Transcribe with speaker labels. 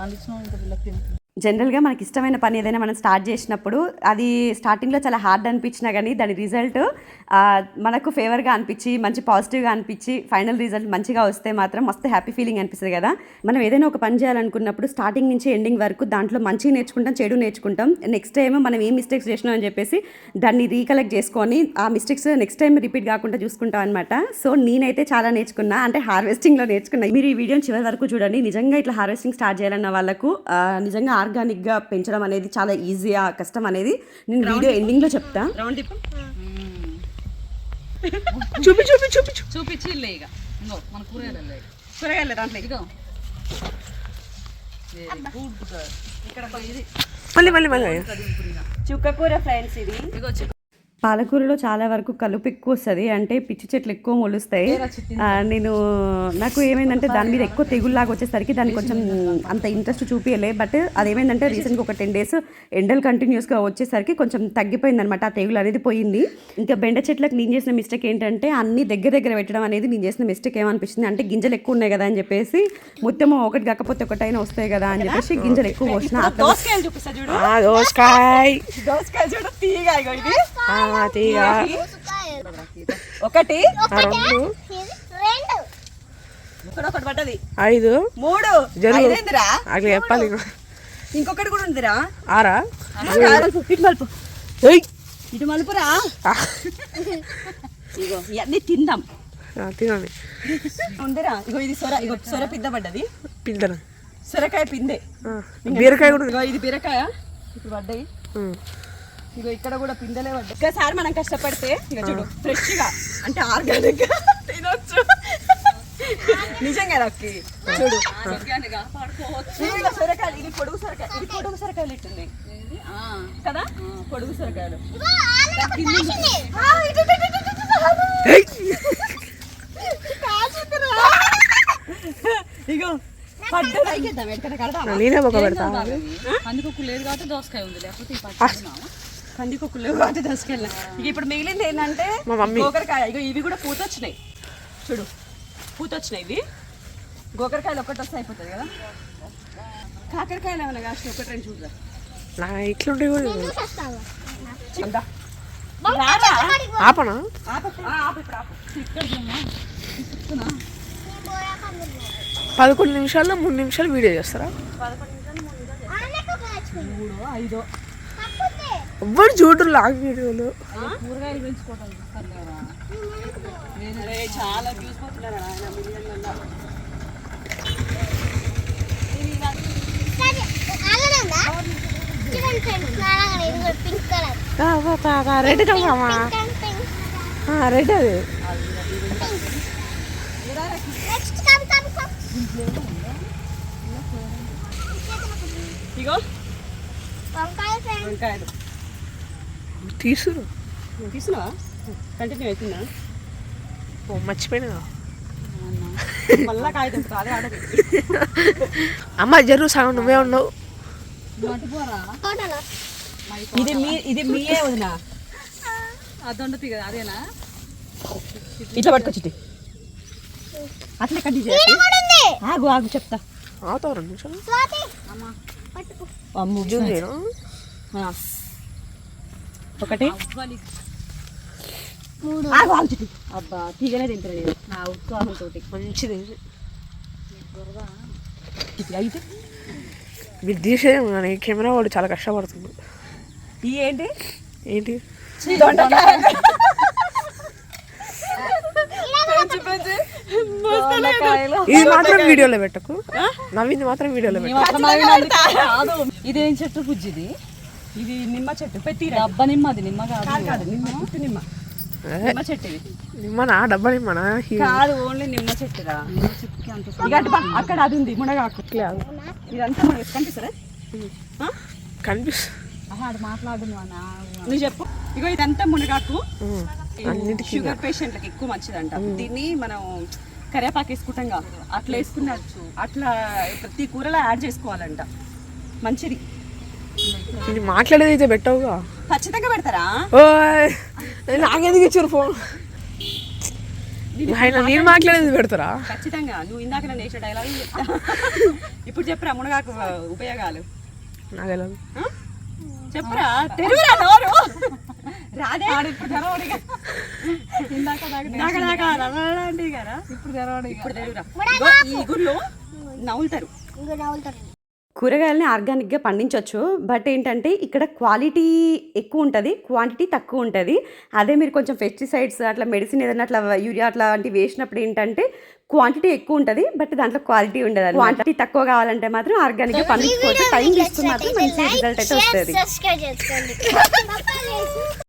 Speaker 1: అందించిన ఇంత వీళ్ళకి
Speaker 2: జనరల్గా మనకి ఇష్టమైన పని ఏదైనా మనం స్టార్ట్ చేసినప్పుడు అది స్టార్టింగ్లో చాలా హార్డ్ అనిపించినా కానీ దాని రిజల్ట్ మనకు ఫేవర్గా అనిపించి మంచి పాజిటివ్గా అనిపించి ఫైనల్ రిజల్ట్ మంచిగా వస్తే మాత్రం మస్తు హ్యాపీ ఫీలింగ్ అనిపిస్తుంది కదా. మనం ఏదైనా ఒక పని చేయాలనుకున్నప్పుడు స్టార్టింగ్ నుంచి ఎండింగ్ వరకు దాంట్లో మంచి నేర్చుకుంటాం చెడు నేర్చుకుంటాం. నెక్స్ట్ టైం మనం ఏం మిస్టేక్స్ చేసినాం అని చెప్పేసి దాన్ని రీకలెక్ట్ చేసుకొని ఆ మిస్టేక్స్ నెక్స్ట్ టైం రిపీట్ కాకుండా చూసుకుంటాం అనమాట సో నేనైతే చాలా నేర్చుకున్నా. అంటే హార్వెస్టింగ్లో నేర్చుకున్నా. మీరు ఈ వీడియోని చివరి వరకు చూడండి. నిజంగా ఇట్లా హార్వెస్టింగ్ స్టార్ట్ చేయాలన్న వాళ్ళకు నిజంగా ఆర్గానిక్గా పెంచడం అనేది చాలా ఈజీగా కష్టం అనేది? నేను వీడియో ఎండింగ్లో చెప్తా. రౌండ్ చూపి చూపి చూపి చూపి.
Speaker 1: చూపించి ఇల్లే ఇక. ఇంకో మన కూరగాయలు
Speaker 2: కూరగాయలు దాంట్లో.
Speaker 1: ఇదిగో ఇక్కడ ఇది.
Speaker 3: మళ్ళీ మళ్ళీ మళ్ళీ.
Speaker 2: చుక్క కూర ఫ్రెండ్స్ ఇది. పాలకూరలో చాలా వరకు కలుపు ఎక్కువ వస్తుంది అంటే పిచ్చి చెట్లు ఎక్కువ మొలుస్తాయి. నేను నాకు ఏమైందంటే దాని మీద ఎక్కువ తెగుల్లాగా వచ్చేసరికి దాన్ని కొంచెం అంత ఇంట్రెస్ట్ చూపించలే బట్ అదేమైందంటే రీసెంట్గా ఒక టెన్ డేస్ ఎండలు కంటిన్యూస్గా వచ్చేసరికి కొంచెం తగ్గిపోయింది అనమాట ఆ తెగులు అనేది పోయింది. ఇంకా బెండ చెట్లకు నేను చేసిన మిస్టేక్ ఏంటంటే అన్ని దగ్గర దగ్గర పెట్టడం అనేది నేను చేసిన మిస్టేక్ ఏమనిపించింది అంటే గింజలు ఎక్కువ ఉన్నాయి కదా అని చెప్పేసి మొత్తం ఒకటి కాకపోతే ఒకటైనా వస్తాయి కదా అని చెప్పేసి గింజలు ఎక్కువ పోసిన దోసకాయలు చూపిస్తా చూడు.
Speaker 3: దోసకాయ. తీగ
Speaker 2: ఒకటి
Speaker 3: రెండు
Speaker 2: ఇక్కడ ఒకటి పడ్డది.
Speaker 3: ఐదు.
Speaker 2: మూడు.
Speaker 3: జరుగు. అట్లా చెప్పాలి
Speaker 2: ఇంకొకటి కూడా ఉందిరా.
Speaker 3: ఆరా?
Speaker 2: ఇటు మలుపు.
Speaker 3: ఏయ్.
Speaker 2: ఇటు మలుపురా. ఇగో ఇవన్నీ తిందాం.
Speaker 3: తినండి
Speaker 2: ఉందిరా. ఇగో ఇది సొర ఇగో సొర పిద్ద పడ్డది.
Speaker 3: పిందను.
Speaker 2: సొరకాయ పిందే.
Speaker 3: బీరకాయ కూడా
Speaker 2: ఇది బీరకాయ. ఇప్పుడు పడ్డాయి. ఇగో ఇక్కడ కూడా పిందెలే పడ్డాయి. ఒక్కసారి మనం కష్టపడితే ఇక చూడు ఫ్రెష్గా అంటే ఆర్గానిక్గా తినొచ్చు. నిజంగా నక్కి చూడు. సొరకాయలు ఇది పొడుగు సొరకాయ ఇది పొడుగు సొరకాయలు ఇట్టుంది. కదా? పొడుగు సొరకాయలు! ఇగో
Speaker 3: నేనే ఒక పెడతా.
Speaker 1: పందికొక్కు లేదు కాబట్టి దోసకాయ ఉంది లేకపోతే ఈ పచ్చి
Speaker 2: కందికొక్కులు వాటి దశకెళ్ళా. ఇక ఇప్పుడు మిగిలింది ఏంటంటే
Speaker 3: మా మమ్మీ.
Speaker 2: గోకరకాయ. ఇగో ఇవి కూడా పూత వచ్చినాయి చూడు పూత వచ్చినాయి ఇవి. గోకరకాయలు ఒకటి వస్తే అయిపోతుంది కదా. కాకరకాయలు ఏమైనా కాసిన ఒకటి రెండు చూడరా
Speaker 3: నా ఇట్లుంటే కూడా? ఆపనా. పదకొండు నిమిషాల్లో మూడు నిమిషాలు వీడియో చేస్తారా?
Speaker 2: మూడో ఐదో.
Speaker 3: ఎవ్వరు చూడరు లాగ్ వీడియోలు.
Speaker 1: కూరగాయలు పెంచుకోవడం
Speaker 2: చాలా.
Speaker 4: పింక్ కలర్
Speaker 3: రెడ్ రెడ్ అది.
Speaker 2: ఇగో. వంకాయలు.
Speaker 3: తీసురు.
Speaker 2: నువ్వు తీసుకున్నావా కంటిన్యూ అవుతుందా?
Speaker 3: ఓ, మర్చిపోయినా అమ్మ జరుగు సగం నువ్వే ఉండవు
Speaker 2: ఇది మీ ఇది మీయే వదినా.
Speaker 1: ఆ దొండ తీగ అదేనా?
Speaker 2: ఇట్లా పట్టుకొచ్చి అట్లే కట్టి
Speaker 4: ఉంది.
Speaker 2: ఆగు ఆగు చెప్తా.
Speaker 3: అవుతావు రెండు నిమిషాలు.
Speaker 1: అమ్మా
Speaker 4: పట్టుకో
Speaker 2: అమ్ము
Speaker 3: జూమ్ చేయను
Speaker 2: ఆ. ఒకటి. అబ్బా తీగనే నేను. నా ఉత్సాహంతో
Speaker 3: మంచిది.
Speaker 2: అయితే
Speaker 3: మీరు తీసేది కానీ కెమెరా వాడు చాలా కష్టపడుతుంది
Speaker 2: ఈ ఏంటి?
Speaker 3: ఏంటి? ఇది మాత్రం వీడియోలో పెట్టకు. నవ్వింది మాత్రం వీడియోలో
Speaker 1: ఈ
Speaker 3: పెట్టు
Speaker 1: ఒక్క నవ్వినందుకు కాదు.
Speaker 2: ఇదేం చెట్టు బుజ్జి ఇది నిమ్మ చెట్టు పెట్టి
Speaker 1: డబ్బ నిమ్మ అది నిమ్మ కాదు.
Speaker 2: కాదు నిమ్మ పుట్టు నిమ్మ. నిమ్మ చెట్టు ఇది.
Speaker 3: నిమ్మనా? డబ్బా నిమ్మనా?
Speaker 2: కాదు ఓన్లీ నిమ్మ చెట్టురా.
Speaker 1: చెట్టుకి
Speaker 2: అక్కడ అది ఉంది మునగాకు. ఇదంతా మనకి కనిపిస్తారా ఆ?
Speaker 3: కనిపిస్తు
Speaker 1: ఆహా, ఆడు మాట్లాడు నువ్వు
Speaker 2: చెప్పు. ఇగో ఇదంతా మునగాకు. షుగర్ పేషెంట్లకు ఎక్కువ మంచిదంట. దీన్ని మనం కరివేపాకు వేసుకుంటాం కదా అట్లా వేసుకున్నచ్చు అట్లా ప్రతి కూరలో యాడ్ చేసుకోవాలంట. మంచిది.
Speaker 3: మాట్లాడేది అయితే పెట్టవుగా.
Speaker 2: ఖచ్చితంగా పెడతారా?
Speaker 3: ఓయ్ నాకెందుకు ఇచ్చారు ఫోన్? ఆయన నేను మాట్లాడేది పెడతారా?
Speaker 2: ఖచ్చితంగా. నువ్వు ఇందాక నన్ను వేసిన డైలాగ్ ఇప్పుడు
Speaker 5: చెప్పురా మునగాకు ఉపయోగాలు?
Speaker 3: నాకు తెలియదు?
Speaker 5: చెప్పురా? తెలుగురా నోరు! రాదే. ఇప్పుడు తెరవడిగా.
Speaker 1: ఇందాక
Speaker 5: కదా.
Speaker 1: ఇప్పుడు తెరవడు
Speaker 5: ఇప్పుడు తెలుగురా ఈ గుళ్ళు నవ్వుతారు
Speaker 4: ఇంకో నవ్వుతారు
Speaker 5: కూరగాయలని ఆర్గానిక్గా పండించవచ్చు బట్ ఏంటంటే ఇక్కడ క్వాలిటీ ఎక్కువ ఉంటుంది క్వాంటిటీ తక్కువ ఉంటుంది. అదే మీరు కొంచెం పెస్టిసైడ్స్ అట్లా మెడిసిన్ ఏదైనా అట్లా యూరియా అట్లాంటివి వేసినప్పుడు ఏంటంటే క్వాంటిటీ ఎక్కువ ఉంటుంది బట్ దాంట్లో క్వాలిటీ ఉండదు క్వాంటిటీ తక్కువ కావాలంటే మాత్రం ఆర్గానిక్గా పండించుకోవచ్చు. టైం తీసుకుని మాత్రం మంచి రిజల్ట్ అయితే వస్తుంది.